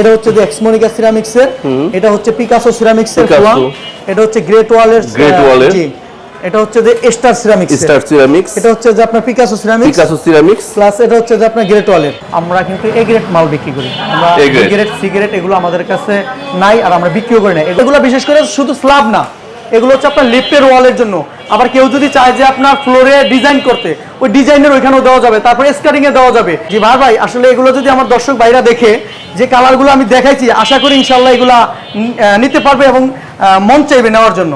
এটা হচ্ছে যে এক্সমোনিকা সিরামিক্স এর এটা হচ্ছে পিকাসো সিরামিক্স এর Picasso। এটা হচ্ছে গ্রেট ওয়ালের গ্রেট ওয়ালের এটা হচ্ছে যে স্টার সিরামিক্স স্টার সিরামিক্স এটা হচ্ছে যে আপনার Picasso ceramics Picasso ceramics plus এটা হচ্ছে যে আপনার গ্রেট ওয়ালের আমরা কিন্তু এ গ্রেড মাল বিক্রি করি। আমরা এ গ্রেট সিগারেট সিগারেট এগুলো আমাদের কাছে নাই আর আমরা বিক্রিও করি না। এগুলো বিশেষ করে শুধু স্ল্যাব না। এগুলো হচ্ছে আপনার লিফটের ওয়ালের জন্য। আবার কেউ যদি চায় যে আপনার ফ্লোরে ডিজাইন করতে ওই ডিজাইনের ওইখানেও দেওয়া যাবে তারপরে স্কারিং এ দেওয়া যাবে। জি ভাই ভাই আসলে এগুলো যদি আমার দর্শক ভাইরা দেখে যে কালারগুলো আমি দেখাইছি আশা করি ইনশাল্লাহ এগুলা নিতে পারবে এবং মন চাইবে নেওয়ার জন্য।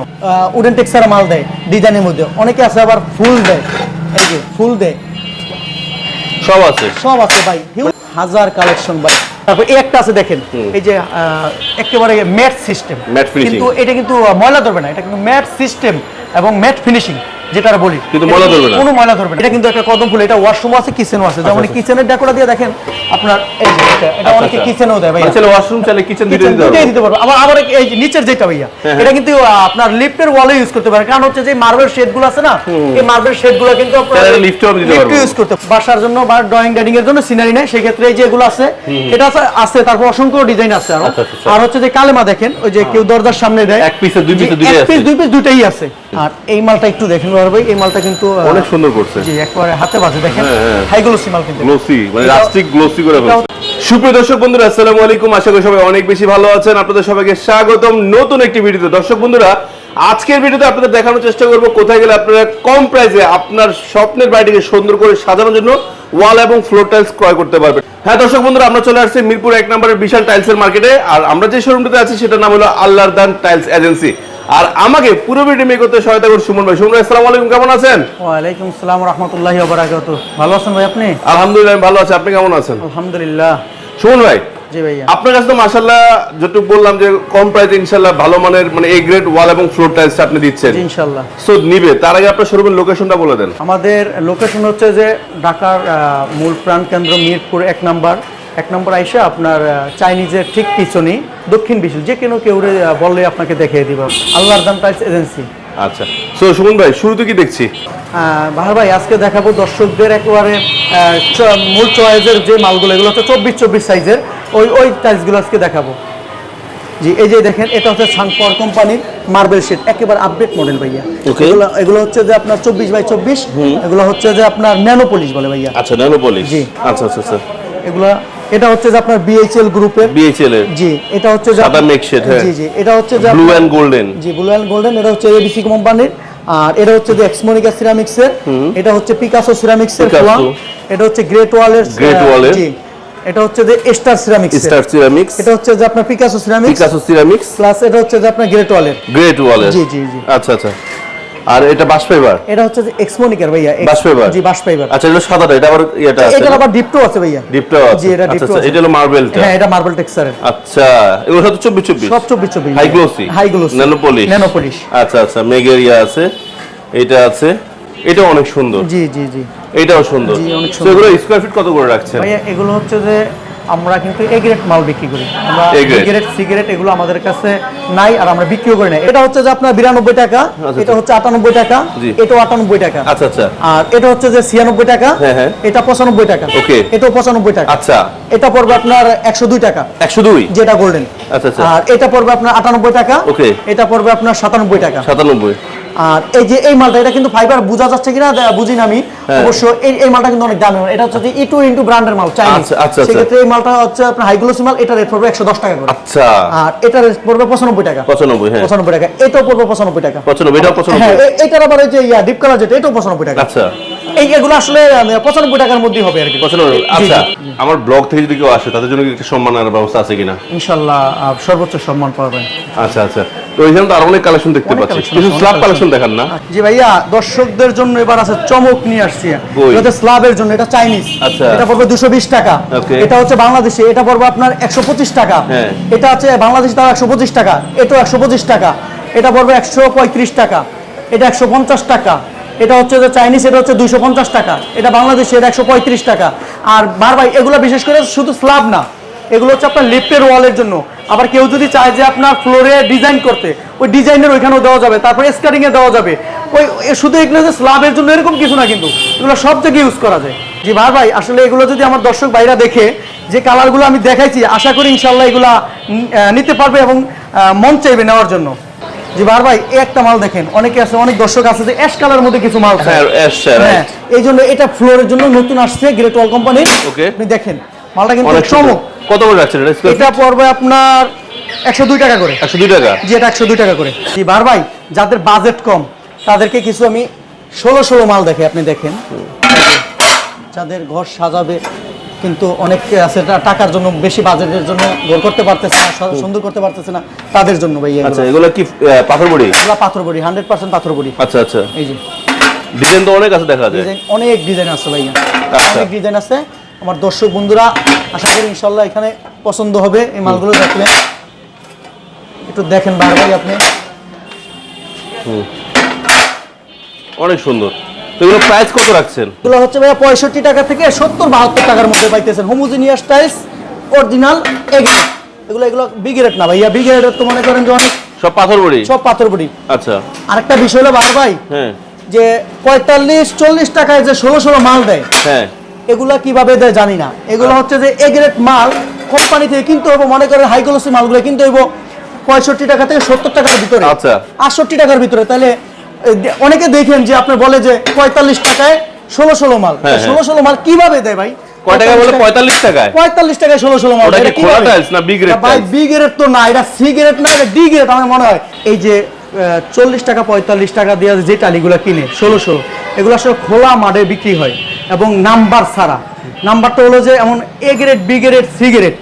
উডেন টেক্সার মাল দেয় ডিজাইনের মধ্যে। অনেকে আছে আবার ফুল দেয়। এই যে ফুল দেয়। সব আছে। সব আছে ভাই। হাজার কালেকশন ভাই। তারপর এই একটা আছে দেখেন এই যে আহ, একেবারে ম্যাট সিস্টেম। কিন্তু এটা কিন্তু ময়লা ধরবে না এটা কিন্তু ম্যাট সিস্টেম এবং ম্যাট ফিনিশিং। যেটা বলি। কিন্তু ময়লা ধরবে না। কোনো ময়লা ধরবে না। এটা কিন্তু একটা কদম ফুল এটা ওয়াশরুম আছে কিচেনও আছে। যেমন আচ্ছা। কিচেনের ডেকোরা দিয়ে দেখেন আপনার এই যে এটা এটা অনেকে আচ্ছা। কিচেনও দেয় ভাই চাইলে ওয়াশরুম চাইলে কিচেন Kitchen দিতে দিতে পারব। আবার আবার এই যে নিচের যেটা ভাইয়া হ্যাঁ, এটা কিন্তু আপনার লিফটের ওয়ালে ইউজ করতে পারে কারণ হচ্ছে যে মার্বেল শেডগুলো আছে না এই মার্বেল শেডগুলো কিন্তু আপনার আমি দিতে পারব। ইউজ করতে বাসার জন্য বা ড্রয়িং ডাইনিং এর জন্য সিনারি নেই। সেক্ষেত্রে এই যেগুলো আছে এটা আছে- তারপর অসংখ্য ডিজাইন আছে আরও। আচ্ছা, আচ্ছা। আর হচ্ছে যে কালেমা দেখেন ওই যে কেউ দরজার সামনে দেয়। এক এ, দুই এক আছে। piece, দুই পিস দুইটাই আছে। আর এই মালটা একটু দেখেন ভাই এই মালটা কিন্তু অনেক সুন্দর করছে। জি একবারে হাতে বাজে দেখেন। হ্যাঁ, হ্যাঁ। হাইগুলো সিমাল কিন্তু। গ্লোসি মানে রাস্টিক গ্লোসি করে ফেলছে। সুপ্রিয় দর্শক বন্ধুরা আসসালামু আলাইকুম। আশা করি সবাই অনেক বেশি ভালো আছেন। আপনাদের সবাইকে স্বাগতম নতুন একটি ভিডিওতে। দর্শক বন্ধুরা আজকের ভিডিওতে আপনাদের দেখানোর চেষ্টা করব কোথায় গেলে আপনারা কম প্রাইসে আপনার স্বপ্নের বাড়িটিকে সুন্দর করে সাজানোর জন্য ওয়াল এবং ফ্লোর টাইলস ক্রয় করতে পারবেন। হ্যাঁ দর্শক বন্ধুরা আমরা চলে আসছি মিরপুর এক নম্বরের বিশাল টাইলসের মার্কেটে আর আমরা যে শোরুমটাতে আছি সেটার নাম হলো আল্লাহর দান টাইলস এজেন্সি আর আমাকে পুরো ভিডিও মেক করতে সহায়তা করছে সুমন ভাই। সুমন ভাই আসসালামু আলাইকুম কেমন আছেন? ওয়ালাইকুম আসসালাম রহমতুল্লাহি ওবারাকাত ভালো আছেন ভাই আপনি? আলহামদুলিল্লাহ আমি ভালো আছি। আপনি কেমন আছেন? আলহামদুলিল্লাহ। সুমন ভাই জি ভাইয়া। আপনার কাছে তো মাশাল্লাহ যেটুকু বললাম যে কম প্রাইসে ইনশাল্লাহ ভালো মানের মানে এ গ্রেড ওয়াল এবং ফ্লোর টাইলস আপনি দিচ্ছেন। জি, ইনশাল্লাহ সো নিবে। তার আগে আপনার শোরুমের লোকেশনটা বলে দেন। আমাদের লোকেশন হচ্ছে যে ঢাকার মূল প্রাণ কেন্দ্র মিরপুর এক নাম্বার। এক নম্বর আইসা আপনার চাইনিজের ঠিক পিছনেই দক্ষিণ বিশাল যে কেন কেউ বললে আপনাকে দেখিয়ে দিব। আল্লাহর দাম টাইলস এজেন্সি। আচ্ছা। সো সুমন ভাই শুরুতে কি দেখছি? বাহার ভাই আজকে দেখাবো দর্শকদের একেবারে মূল চয়েসের যে মালগুলো এগুলো হচ্ছে চব্বিশ চব্বিশ সাইজের। ওই ওই টাইলসগুলো আজকে দেখাবো। জি এই যে দেখেন এটা হচ্ছে সানপর কোম্পানির মার্বেল শেড একেবারে আপডেট মডেল ভাইয়া. এগুলো এগুলো হচ্ছে যে আপনার চব্বিশ বাই চব্বিশ এগুলো হচ্ছে যে আপনার ন্যানো পলিশ বলে ভাইয়া। আচ্ছা ন্যানো পলিশ জি। আচ্ছা আচ্ছা আচ্ছা। এগুলো এটা হচ্ছে যে আপনার বিএইচএল গ্রুপের বিএইচএল এর জি এটা হচ্ছে যে সাদা মেঘ হ্যাঁ। জি জি এটা হচ্ছে যে ব্লু এন্ড গোল্ডেন জি ব্লু অ্যান্ড গোল্ডেন এটা হচ্ছে এবিসি কোম্পানির আর এটা হচ্ছে যে এক্সমোনিকা সিরামিক্স এর এটা হচ্ছে পিকাসো সিরামিক্স এর। ফ্লোর এটা হচ্ছে গ্রেট ওয়ালের Wall এর। জি এটা হচ্ছে যে স্টার সিরামিক্স স্টার সিরামিক্স এটা হচ্ছে যে আপনার Picasso ceramics Picasso ceramics plus এটা হচ্ছে যে আপনার গ্রেট ওয়ালের গ্রেট ওয়ালের জি, জি, জি। আচ্ছা আচ্ছা আর এটা বাস ফাইবার এটা হচ্ছে যে এক্সমোনিকার ভাইয়া বাস ফাইবার জি বাস ফাইবার আচ্ছা এটা সাদাটা এটা আবার এটা আছে এটা আবার ডিপটো আছে ভাইয়া। ডিপটাও আছে জি, এটা আচ্ছা ডিপটো আচ্ছা আছে। এটা হলো মার্বেলটা হ্যাঁ এটা মার্বেল টেক্সচারের আচ্ছা এগুলো সব চব্বিশ চব্বিশ? সব চব্বিশ চব্বিশ high glossy high glossy nano polish nano polish আচ্ছা আচ্ছা মেগের ইয়া আছে এটা আছে। এটাও অনেক সুন্দর। জি জি জি। এটাও সুন্দর। জি, অনেক সুন্দর। এগুলো স্কোয়ার ফিট কত করে রাখছেন? ভাইয়া এগুলো হচ্ছে যে আমরা কিন্তু এ গ্রেড মাল বিক্রি করি। আমরা এ গ্রেড সিগারেট এগুলো আমাদের কাছে নাই আর আমরা বিক্রিও করি না। এটা হচ্ছে যে আপনার বিরানব্বই টাকা আচ্ছা। এটা হচ্ছে আটানব্বই টাকা। এটাও আটানব্বই টাকা। আচ্ছা আচ্ছা। আর এটা হচ্ছে যে ছিয়ানব্বই টাকা হ্যাঁ, হ্যাঁ। এটা পঁচানব্বই টাকা। এটাও পঁচানব্বই টাকা। আচ্ছা। এটা পড়বে আপনার একশো দুই টাকা। একশো দুই? যেটা গোল্ডেন আচ্ছা আচ্ছা। আর এটা পড়বে আপনার আটানব্বই টাকা। এটা পড়বে আপনার সাতানব্বই টাকা। সাতানব্বই। আর এই যে এই মালটা এটা কিন্তু ফাইবার বোঝা যাচ্ছে কিনা? বুঝি আমি। হ্যাঁ। অবশ্য এই এই মালটা কিন্তু অনেক দামি মাল। এটা হচ্ছে ই টু ইন্টু ব্র্যান্ডের মাল চাইনিজ আচ্ছা, আচ্ছা, আচ্ছা। সেক্ষেত্রে এই মালটা হচ্ছে আপনার হাইগ্লোসি মাল এটা রেট পড়বে একশো দশ টাকা করে। আচ্ছা। আর এটা রেট পড়বে পঁচানব্বই টাকা। পঁচানব্বই হ্যাঁ। পঁচানব্বই টাকা। এটাও পড়বে পঁচানব্বই টাকা। পঁচানব্বই এটাও হ্যাঁ পঁচানব্বই এটার আবার ওই যে ইয়া ডিপ কালার যেটা এটাও পঁচানব্বই টাকা। আচ্ছা। এই এগুলো আসলে পঁচানব্বই টাকার মধ্যেই হবে আর কি। পঁচানব্বই আচ্ছা আমার ব্লগ থেকে যদি কেউ আসে তাদের জন্য একটা সম্মানের ব্যবস্থা আছে কিনা? ইনশাল্লাহ সর্বোচ্চ সম্মান পাবেন আচ্ছা আচ্ছা। তো এখানে তো আরও অনেক কালেকশন দেখতে পাচ্ছি। কিছু স্ল্যাব কালেকশন দেখান না। জি ভাইয়া দর্শকদের জন্য এবার আছে চমক নিয়ে আসছি? এটা স্ল্যাবের জন্য এটা চাইনিজ আচ্ছা। এটা পড়বে দুশো বিশ টাকা। এটা হচ্ছে বাংলাদেশে এটা পড়বে আপনার একশো পঁচিশ টাকা। হ্যাঁ। এটা হচ্ছে বাংলাদেশ একশো পঁচিশ টাকা। এটাও একশো পঁচিশ টাকা। এটা পড়বে একশো পঁয়ত্রিশ টাকা। এটা একশো পঞ্চাশ টাকা। এটা হচ্ছে যে চাইনিজ এটা হচ্ছে দুইশো পঞ্চাশ টাকা। এটা বাংলাদেশে, এটা একশো পঁয়ত্রিশ টাকা। আর বারবার এগুলো বিশেষ করে শুধু স্ল্যাব না, এগুলো হচ্ছে আপনার লিফটের ওয়ালের জন্য। আবার কেউ যদি চায় যে আপনার ফ্লোরে ডিজাইন করতে, ওই ডিজাইনের ওইখানেও দেওয়া যাবে, তারপরে স্কারিং এ দেওয়া যাবে। ওই শুধু এগুলো যে স্ল্যাবের জন্য এরকম কিছু না কিন্তু, এগুলো সব জায়গায় ইউজ করা যায়। জি ভাই ভাই, আসলে এগুলো যদি আমার দর্শক ভাইরা দেখে, যে কালারগুলো আমি দেখাইছি, আশা করি ইনশাল্লাহ এগুলা নিতে পারবে এবং মন চাইবে নেওয়ার জন্য। জি ভাই ভাই এই একটা মাল দেখেন। অনেকে আছে অনেক দর্শক আছে যে অ্যাশ কালার মধ্যে কিছু মাল হ্যাঁ, right. হ্যাঁ এই জন্য এটা ফ্লোরের জন্য নতুন আসছে গ্রেট ওয়াল কোম্পানি Okay. আপনি দেখেন মালটা কিন্তু চমক। কত করে রাখছেন এটা? এটা পড়বে আপনার একশো দুই টাকা করে। একশো দুই টাকা? জি এটা একশো দুই টাকা করে। জি বার ভাই যাদের বাজেট কম তাদেরকে কিছু আমি ষোলো ষোলো মাল দেখে আপনি দেখেন। যাদের ঘর সাজাবে কিন্তু অনেকে আছে টাকার জন্য বেশি বাজেটের জন্য ঘর করতে পারতেছে না সুন্দর করতে পারতেছে না তাদের জন্য ভাই আচ্ছা এগুলো কি পাথর বড়ি এগুলো পাথর বড়ি হান্ড্রেড পার্সেন্ট পাথর বড়ি আচ্ছা আচ্ছা। এই যে। ডিজাইন তো অনেক আছে দেখা যায়। ডিজাইন অনেক ডিজাইন আছে ভাইয়া। আচ্ছা। অনেক ডিজাইন আছে। আমার দর্শক বন্ধুরা আশা করি ইনশাল্লাহ এখানে পছন্দ হবে এই মালগুলো দেখলেন একটু দেখেন বার ভাই আপনি। অনেক সুন্দর। এগুলো প্রাইস কত রাখছেন? এগুলো হচ্ছে ভাইয়া পঁয়ষট্টি টাকা থেকে সত্তর বাহাত্তর টাকার মধ্যে পাইতেছেন। হোমোজিনিয়াস টাইস অরিজিনাল এগ্রেড এগুলো এগুলো বিগ রেট না ভাইয়া বিগ রেট তো মনে করেন যে অনেক সব পাথর বড়ি? সব পাথর বড়ি। আচ্ছা। আরেকটা বিষয় হলো ভাই ভাই হ্যাঁ। যে পঁয়তাল্লিশ চল্লিশ টাকায় যে ষোলো ষোলো মাল দেয় হ্যাঁ। এগুলা কীভাবে দেয় জানি না। এগুলো হচ্ছে যে এ গ্রেড মাল কোম্পানি থেকে কিনতে হইব মনে করেন হাই কোয়ালিটি মালগুলো কিনতে হইব পঁয়ষট্টি টাকা থেকে সত্তর টাকার ভিতরে। আচ্ছা। আটষট্টি টাকার ভিতরে তাহলে অনেকে দেখেন যে আপনি বলে যে পঁয়তাল্লিশ টাকায় ষোলো ষোলো মাল। হ্যাঁ, হ্যাঁ। ষোলো ষোলো মাল কীভাবে দেয় ভাই? কয় টাকা বলে পঁয়তাল্লিশ টাকায়? মাল। কি না ভাই tiles? বি গ্রেড তো না এটা সি গ্রেড না এটা ডি গ্রেড আমার মনে হয়। এই যে চল্লিশ টাকা পঁয়তাল্লিশ টাকা দিয়ে যে টালিগুলো কিনে এগুলো আসলে খোলা মাঠে বিক্রি হয়। এবং নাম্বার ছাড়া। নাম্বারটা হলো যে এমন A grade B grade C grade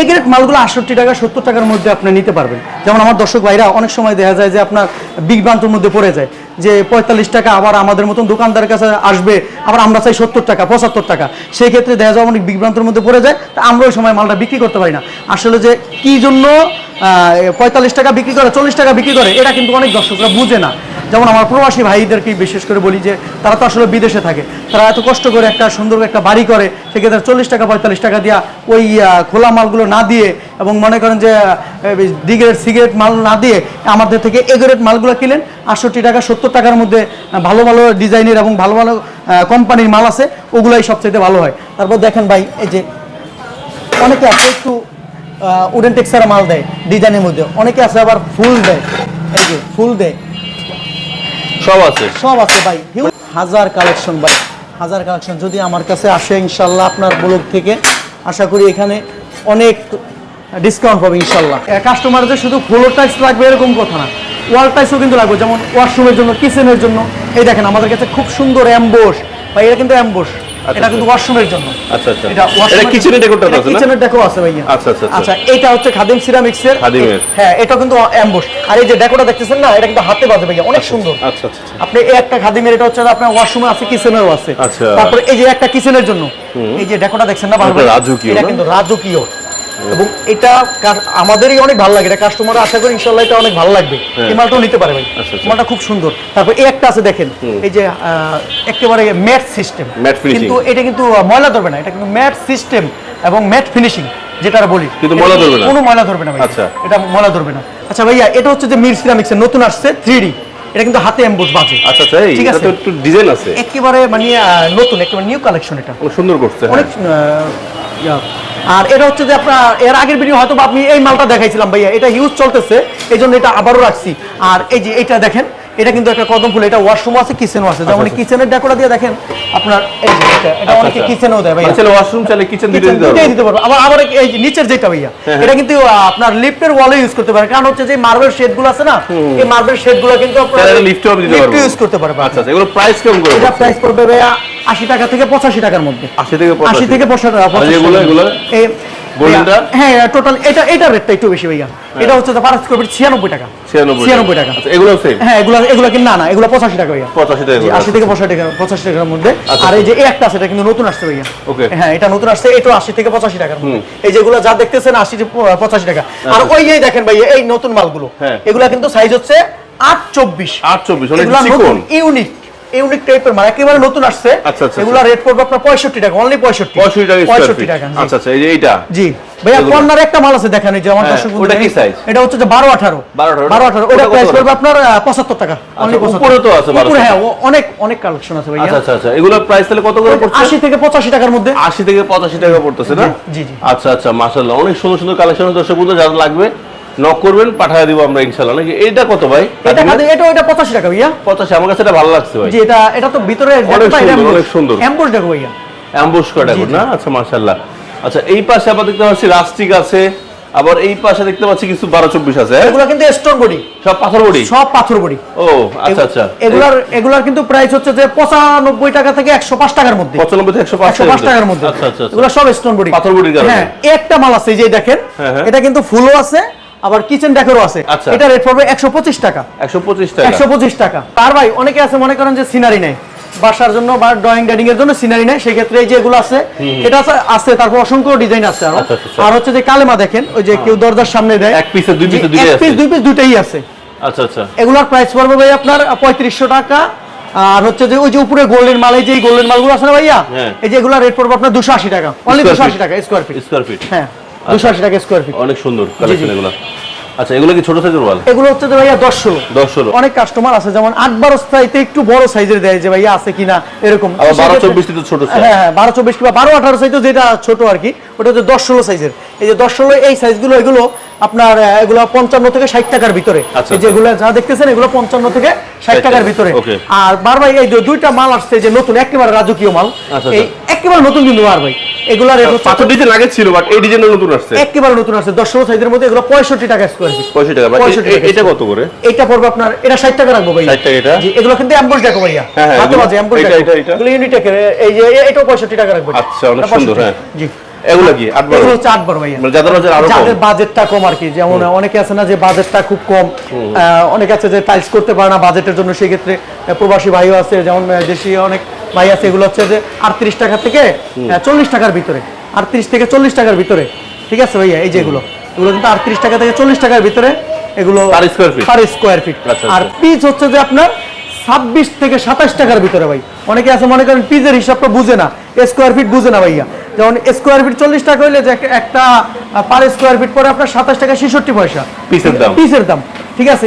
A grade মালগুলো আটষট্টি টাকা, সত্তর টাকার মধ্যে আপনি নিতে পারবেন। যেমন আমার দর্শক ভাইরা, অনেক সময় দেখা যায় যে আপনার বিগ বান্তুর মধ্যে পড়ে যায় যে পঁয়তাল্লিশ টাকা আবার আমাদের মতন দোকানদারের কাছে আসবে, আবার আমরা চাই সত্তর টাকা, পঁচাত্তর টাকা। সেই ক্ষেত্রে দেখা যায় অনেক বিভ্রান্তের মধ্যে পড়ে যায়, তা আমরা ওই সময় মালটা বিক্রি করতে পারি না। আসলে যে কি জন্য পঁয়তাল্লিশ টাকা বিক্রি করে, চল্লিশ টাকা বিক্রি করে, এটা কিন্তু অনেক দর্শকরা বুঝে না। যেমন আমার প্রবাসী ভাইদেরকে বিশেষ করে বলি যে, তারা তো আসলে বিদেশে থাকে। তারা এত কষ্ট করে একটা সুন্দর একটা বাড়ি করে, সেক্ষেত্রে চল্লিশ টাকা, পঁয়তাল্লিশ টাকা দিয়া ওই খোলা মালগুলো না দিয়ে এবং মনে করেন যে ডিগ্রেড সিগারেট মাল না দিয়ে আমাদের থেকে এগ্রেড মালগুলো কিনেন। আটষট্টি টাকা, সত্তর টাকার মধ্যে ভালো ভালো ডিজাইনের এবং ভালো ভালো কোম্পানির মাল আছে, ওগুলাই সবচেয়ে ভালো হয়। তারপর দেখেন ভাই, এই যে, অনেকে আছে একটু উডেন টেক্সার মাল দেয় ডিজাইনের মধ্যে। অনেকে আছে আবার ফুল দেয়। এই যে ফুল দেয়। সব আছে। সব আছে ভাই। হাজার কালেকশন ভাই। হাজার কালেকশন যদি আমার কাছে আসে ইনশাল্লাহ আপনার ব্লগ থেকে আশা করি এখানে অনেক ডিসকাউন্ট পাবে ইনশাল্লাহ। কাস্টমার যে শুধু ফ্লোর টাইস লাগবে এরকম কথা না। ওয়াল টাইসও কিন্তু লাগবে যেমন ওয়াশরুমের জন্য কিচেনের জন্য। এই দেখেন আমাদের কাছে খুব সুন্দর অ্যাম্বোস ভাই এটা কিন্তু অ্যাম্বোস এটা কিন্তু ওয়াশরুমের জন্য। আচ্ছা আচ্ছা। এটা কিচেনের ডেকোরটা আছে না? কিচেনের ডেকো আছে ভাইয়া। আচ্ছা, আচ্ছা, আচ্ছা। আচ্ছা এটা হচ্ছে খাদিম সিরামিক্স এর খাদিমের। হ্যাঁ এটা কিন্তু অ্যাম্বোস আর এই যে ডেকোটা দেখতেছেন না এটা কিন্তু হাতে বাজে ভাইয়া অনেক সুন্দর। আচ্ছা আচ্ছা আচ্ছা। আপনি এই একটা খাদিমের এটা হচ্ছে আপনার ওয়াশরুমে আছে কিচেনেরও আছে। আচ্ছা। তারপরে এই যে একটা কিচেনের জন্য। এই যে ডেকোটা দেখছেন না রাজকীয় এটা কিন্তু রাজকীয়। এবং এটা আমাদেরই অনেক ভালো লাগে। এটা কাস্টমার আশা করি ইনশাল্লাহ এটা অনেক ভালো লাগবে। হ্যাঁ। এই মালটাও নিতে পারে ভাই। আচ্ছা, আচ্ছা। মালটা খুব সুন্দর। তারপর এই একটা আছে দেখেন। এই যে একেবারে ম্যাট সিস্টেম। কিন্তু এটা কিন্তু ময়লা ধরবে না। এটা কিন্তু ম্যাট সিস্টেম এবং ম্যাট ফিনিশিং যেটা বলি। কিন্তু ময়লা ধরবে না? কোনো ময়লা ধরবে না ভাই। আচ্ছা। এটা ময়লা ধরবে না। আচ্ছা ভাইয়া এটা হচ্ছে যে মির সিরামিক্সের নতুন আসছে থ্রি এটা কিন্তু হাতে এমবোস বাজে। আচ্ছা আচ্ছা ঠিক আছে? একটু ডিজাইন আছে। একেবারে মানে নতুন একেবারে নিউ কালেকশন এটা। অনেক সুন্দর করছে হ্যাঁ। অনেক। আর এটা হচ্ছে যে আপনার, এর আগের ভিডিও হয়তো আপনি এই মালটা দেখাইছিলাম ভাইয়া। এটা হিউজ চলতেছে এই জন্য এটা আবারও রাখছি। আর এই যে এটা দেখেন এটা কিন্তু একটা কদম ফুল এটা ওয়াশরুম আছে কিচেনও আছে। যেমন আচ্ছা। কিচেনের ডেকোরা দিয়ে দেখেন আপনার এই যে এটা আচ্ছা, অনেকে আচ্ছা। কিচেনেও দেয় ভাইয়া। মানে চাইলে ওয়াশরুম চাইলে কিচেন দিতে দুটোই দিতে পারব। আবার আবার এই যে নিচের যেটা ভাইয়া হ্যাঁ, এটা কিন্তু আপনার লিফটের ওয়ালে ইউজ করতে পারে কারণ হচ্ছে যে মার্বেল শেডগুলো আছে না এই মার্বেল শেডগুলো কিন্তু আপনার লিফটেও দিতে পারব ইউজ করতে পারবে আচ্ছা আচ্ছা এগুলো প্রাইস কেমন করে এটা প্রাইস পড়বে ভাইয়া আশি টাকা থেকে পঁচাশি টাকার মধ্যে। 80 থেকে 85 আশি থেকে পঁচাশি টাকা আর যেগুলো এগুলো? এই গোল্ডেনটা? হ্যাঁ টোটাল এটা এটা রেটটা একটু বেশি ভাইয়া। এটা হচ্ছে পার স্কোয়ার ফিট ছিয়ানব্বই টাকা। 96 টাকা। আচ্ছা এগুলো সেম হ্যাঁ এগুলো এগুলো কি না না এগুলো পঁচাশি টাকা ভাইয়া। 85 টাকা জি, করে আশি থেকে পঁচাশি টাকা পঁচাশি টাকার মধ্যে। আচ্ছা। আর এই যে এই একটা আছে এটা কিন্তু নতুন আসছে ভাইয়া. হ্যাঁ এটা নতুন আসছে এটা থেকে পঁচাশি টাকার মধ্যে। এই যেগুলো যা দেখতেছেন আশি থেকে প- পঁচাশি টাকা। আর ওই এই দেখেন ভাইয়া এই নতুন মালগুলো হ্যাঁ। এগুলা কিন্তু সাইজ হচ্ছে আট চব্বিশ। 824 অনেক চিকন। ইউনিক ইউনিক টাইপের মাল একেবারে নতুন আসছে। আচ্ছা, আচ্ছা, এগুলো রেট পড়বে আপনার পঁয়ষট্টি টাকা অনলি পঁয়ষট্টি। পঁয়ষট্টি টাকা আচ্ছা আচ্ছা এই যে এইটা। জি। ভাইয়া কর্নার একটা মাল আছে দেখেন এই যে আমার হ্যাঁ, দর্শক ওটা কি size? এটা হচ্ছে যে বারো আঠারো। 12 বারো আঠারো ওটা ওটা প্রাইস পড়বে আপনার পঁচাত্তর টাকা অনলি আচ্ছা, উপরে তো আছে উপরে হ্যাঁ অনেক অনেক কালেকশন আছে ভাইয়া। আচ্ছা আচ্ছা আচ্ছা। এগুলোর প্রাইস তাহলে কত করে পড়ছে? আশি থেকে পঁচাশি টাকার মধ্যে। আশি থেকে পঁচাশি টাকা পড়তেছে না? জি, জি। আচ্ছা আচ্ছা মাশাল্লাহ অনেক সুন্দর সুন্দর কালেকশন দর্শক বন্ধু যারা লাগবে নক করবেন পাঠিয়ে দিব আমরা ইনশাল্লাহ। নাকি এটা কত ভাই? এটা এটা ওটা টাকা ভাইয়া। পঁচাশি আমার কাছে এটা ভালো লাগছে ভাই। জি এটা এটা তো ভিতরে অনেক সুন্দর, দেখো ভাইয়া। করা এখন না? আচ্ছা আচ্ছা এই পাশে আবার দেখতে পাচ্ছি রাস্টিক আছে। আবার এই পাশে দেখতে পাচ্ছি কিছু বারো চব্বিশ আছে হ্যাঁ? এগুলো কিন্তু স্টোন বডি সব পাথর বড়ি সব পাথর বডি ও আচ্ছা আচ্ছা। এগুলার এগুলার কিন্তু প্রাইস হচ্ছে যে পঁচানব্বই টাকা থেকে একশো পাঁচ টাকার মধ্যে। পঁচানব্বই থেকে টাকার মধ্যে। আচ্ছা আচ্ছা আচ্ছা। এগুলো সব স্টোন বডি পাথর বডির কারণে। হ্যাঁ একটা মাল আছে এই যে দেখেন হ্যাঁ, হ্যাঁ। এটা কিন্তু ফুলও আছে আবার কিচেন ডেকোরও আছে। আচ্ছা। এটা রেট পড়বে একশো পঁচিশ টাকা। একশো পঁচিশ টাকা। একশো পঁচিশ টাকা। তার ভাই অনেকে আছে মনে করেন যে সিনারি নেয় বাসার জন্য বা ড্রয়িং ডাইনিং এর জন্য সিনারি নেয় সেই ক্ষেত্রে এই যে এগুলো আছে এটা আছে- তারপর অসংখ্য ডিজাইন আছে আরও। আচ্ছা, আচ্ছা। আর হচ্ছে যে কালেমা দেখেন ওই যে কেউ দরজার সামনে দেয়। এক পিসে দুই পিসে দুইটাই পিস দুই পিস দুইটাই আছে। আচ্ছা আচ্ছা। এগুলোর প্রাইস পড়বে ভাই আপনার পঁয়ত্রিশশো টাকা। আর হচ্ছে যে ওই যে উপরে গোল্ডেন মাল এই যে গোল্ডেন মালগুলো আছে না ভাইয়া? হ্যাঁ। এই যে এগুলো রেট পড়বে আপনার দুশো আশি টাকা। অনলি Square দুশো আশি feet? টাকা স্কোয়ার ফিট স্কোয়ার ফিট হ্যাঁ। দুশো আশি টাকা স্কয়ার ফিট অনেক সুন্দর কালেকশন এগুলো। আচ্ছা এগুলো কি ছোট সাইজের ওয়াল? এগুলো হচ্ছে ভাইয়া দশ ষোলো দশ ষোলো অনেক কাস্টমার আছে যেমন আট বারো সাইজে একটু বড় সাইজের দেয় যে ভাইয়া আছে কিনা এরকম। আবার বারো সেক্ষেত্রে- চব্বিশ তো ছোট সাইজ হ্যাঁ হ্যাঁ বারো চব্বিশ কিংবা বারো আঠারো সাইজে যেটা ছোট আর কি। ওটা হচ্ছে দশ ষোলো সাইজের এই যে দশ ষোলো এই সাইজগুলো এগুলো আপনার এগুলো পঞ্চান্ন থেকে ষাট টাকার ভিতরে। আচ্ছা, যেগুলো যা দেখতেছেন এগুলো পঞ্চান্ন থেকে ষাট টাকার ভিতরে। আর বার ভাই এই যে দুইটা মাল আসছে যে নতুন একেবারে রাজকীয় মাল। আচ্ছা, এই একেবারে নতুন কিন্তু বার ভাই। পাথর ডিজাইন আগে ছিল বাট এই ডিজাইনটা নতুন আসছে। একেবারে নতুন আসছে। দশ ষোলো সাইজের মধ্যে এগুলো পঁয়ষট্টি টাকা স্কোয়ার ফিট পঁয়ষট্টি টাকা এটা কত করে? এটা পড়বে আপনার এটা 60 টাকা রাখব ভাই 60 টাকা এটা? জি এগুলো কিন্তু অ্যাম্বুশ দেখো ভাইয়া। হ্যাঁ, হ্যাঁ, হাতে অ্যাম্বুশ দেখো। এটা, এটা। এই যে এটাও 65 টাকা রাখব। আচ্ছা, অনেক সুন্দর, হ্যাঁ। জি। এগুলো কি? আট বারো? হচ্ছে আট বার ভাইয়া। মানে যাদের বাজার আরও যাদের বাজেটটা কম আর কি যেমন অনেকে আছে না যে বাজেটটা খুব কম। অনেকে আছে যে টাইলস করতে পারে না বাজেটের জন্য সেই প্রবাসী ভাইও আছে যেমন দেশি অনেক ভাই আছে এগুলো হচ্ছে যে আটত্রিশ টাকা থেকে চল্লিশ টাকার ভিতরে। আটত্রিশ থেকে চল্লিশ টাকার ভিতরে। ঠিক আছে ভাইয়া? এই যে এগুলো। কিন্তু আটত্রিশ টাকা থেকে চল্লিশ টাকার ভিতরে এগুলো? পার স্কোয়ার ফিট আর। পিস হচ্ছে যে আপনার ছাব্বিশ থেকে সাতাশ টাকার ভিতরে ভাই। অনেকে আছে মনে করেন পিজের হিসাবটা বুঝে না স্কোয়ার ফিট বুঝে না ভাইয়া। যেমন স্কোয়ার ফিট চল্লিশ টাকা হইলে যে একটা- পার স্কোয়ার ফিট পরে আপনার সাতাশ টাকা ছেষট্টি পয়সা। পিসের দাম। পিসের দাম। ঠিক আছে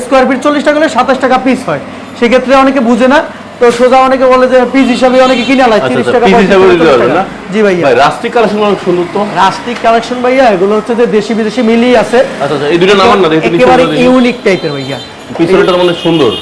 স্কোয়ার ফিট চল্লিশ টাকা হলে সাতাশ টাকা পিস হয়। সেক্ষেত্রে অনেকে বুঝে না তো সোজা অনেকে বলে যে পিস হিসাবে অনেকে কিনে আলায় আচ্ছা তিরিশ আচ্ছা টাকা পিস 35 হিসাবে টাকা, দিতে 40 পারবেন টাকা। না জি ভাইয়া। ভাই রাস্টিক কালেকশন অনেক সুন্দর তো। রাস্টিক কালেকশন ভাইয়া এগুলো হচ্ছে যে দেশি বিদেশি মিলিয়ে আছে। আচ্ছা এই দুটো নামান না একেবারে ইউনিক টাইপের ভাইয়া। পিছনেটা মানে সুন্দর।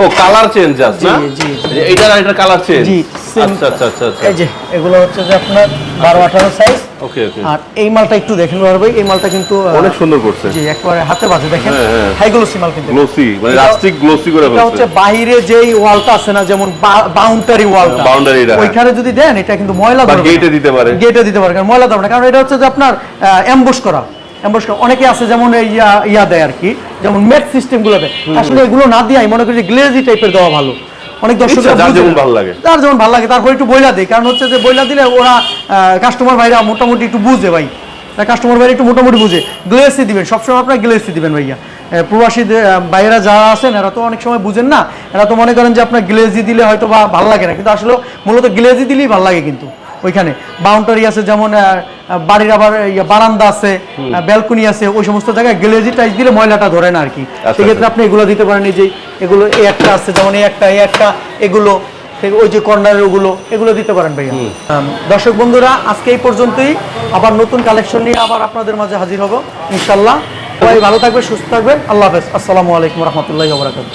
ও কালার চেঞ্জ আছে না? জি, জি, জি। এই যে এইটার আর এটার কালার চেঞ্জ জি, আচ্ছা আচ্ছা আচ্ছা আচ্ছা। এই যে এগুলো হচ্ছে যে আপনার বারো আঠারো সাইজ ওকে ওকে। আর এই মালটা একটু দেখেন ভাই এই মালটা কিন্তু অনেক সুন্দর করছে। জি একবারে হাতে বাজে দেখেন। হ্যাঁ, হ্যাঁ। হাইগুলোসি মাল কিন্তু। গ্লোসি মানে রাস্টিক গ্লোসি করে এটা হচ্ছে ফেলছে বাইরে যেই ওয়ালটা আছে না যেমন বাউন্ডারি ওয়ালটা। Boundary টা, হ্যাঁ। ওইখানে যদি দেন এটা কিন্তু ময়লা ধরবে গেটে দিতে পারে। গেটে দিতে পারে কারণ ময়লা ধরবে না কারণ এটা হচ্ছে যে আপনার এমবুশ করা। অনেকে আছে যেমন এই ইয়া দেয় আর কি যেমন মেট সিস্টেমগুলো দেয়। আসলে এগুলো না দিয়ে আমি মনে করি যে গ্লেজি টাইপের দেওয়া ভালো। অনেক দর্শক যেমন ভালো লাগে। তার যেমন ভালো লাগে তারপর একটু বইলা দেয় কারণ হচ্ছে যে বইলা দিলে ওরা কাস্টমার ভাইরা মোটামুটি একটু বুঝে ভাই। কাস্টমার ভাইরা একটু মোটামুটি বুঝে। গ্লেসি দিবেন। সবসময় আপনার গ্লেসি দিবেন ভাইয়া। প্রবাসী ভাইয়েরা যারা আছেন এরা তো অনেক সময় বুঝেন না। এরা তো মনে করেন যে আপনার গ্লেজি দিলে হয়তো বা ভালো লাগে না। কিন্তু আসলে মূলত গ্লেজি দিলেই ভালো লাগে কিন্তু। ওইখানে। বাউন্ডারি আছে যেমন বাড়ির আবার ইয়ে বারান্দা আছে ব্যালকনি আছে ওই সমস্ত জায়গায় গ্লেজি টাইস দিলে ময়লাটা ধরে না আর কি আচ্ছা, সেক্ষেত্রে আপনি এগুলো দিতে পারেন যে এগুলো এই একটা আছে যেমন এই একটা এই একটা এগুলো ওই যে কর্নারের ওগুলো এগুলো দিতে পারেন ভাইয়া। দর্শক বন্ধুরা আজকে এই পর্যন্তই। আবার নতুন কালেকশন নিয়ে আবার আপনাদের মাঝে হাজির হব ইনশাল্লাহ সবাই ভালো থাকবে সুস্থ থাকবেন। আল্লাহ হাফেজ। আসসালামু আলাইকুম রহমতুল্লাহ বরাকাত